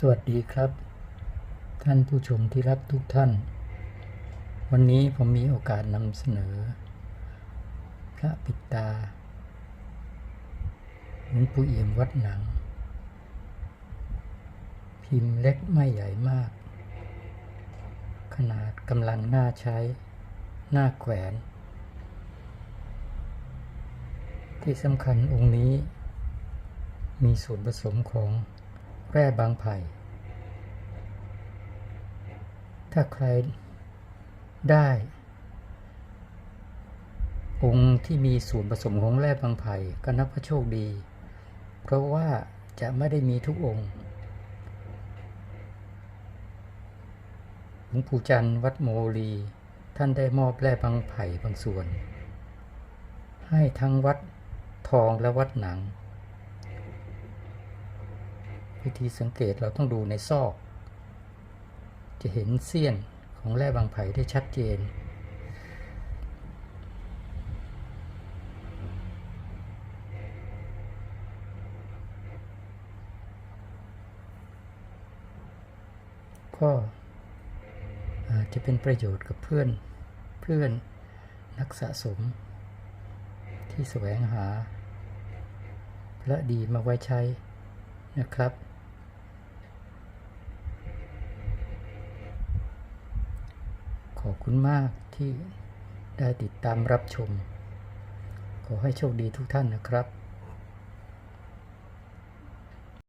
สวัสดีครับ ท่านผู้ชมที่รักทุกท่าน วันนี้ผมมีโอกาสนำเสนอ พระปิดตาหลวงปู่เอี่ยมวัดหนัง พิมพ์เล็กไม่ใหญ่มาก ขนาดกำลังน่าใช้ หน้าแขวน ที่สำคัญองค์นี้ มีส่วนผสมของ ร่บางไผ่ ถ้าใครได้ องค์ที่มีส่วนผสมของแร่บางไผ่ก็นับว่าโชคดี เพราะว่าจะไม่ได้มีทุกองค์หลวงปู่จันทร์วัดโมลี ท่านได้มอบแร่บางไผ่บางส่วน ให้ทั้งวัดทองและวัดหนัง วิธีสังเกตเราต้องดูในซอก จะเห็นเสี้ยนของแร่บางไผ่ได้ชัดเจน ก็อาจจะเป็นประโยชน์กับเพื่อนเพื่อนนักสะสม ที่แสวงหาพระดีมาไว้ใช้นะครับ อบคุณมากที่ได้ติดตามรับชม ขอให้โชคดีทุกท่านนะครับ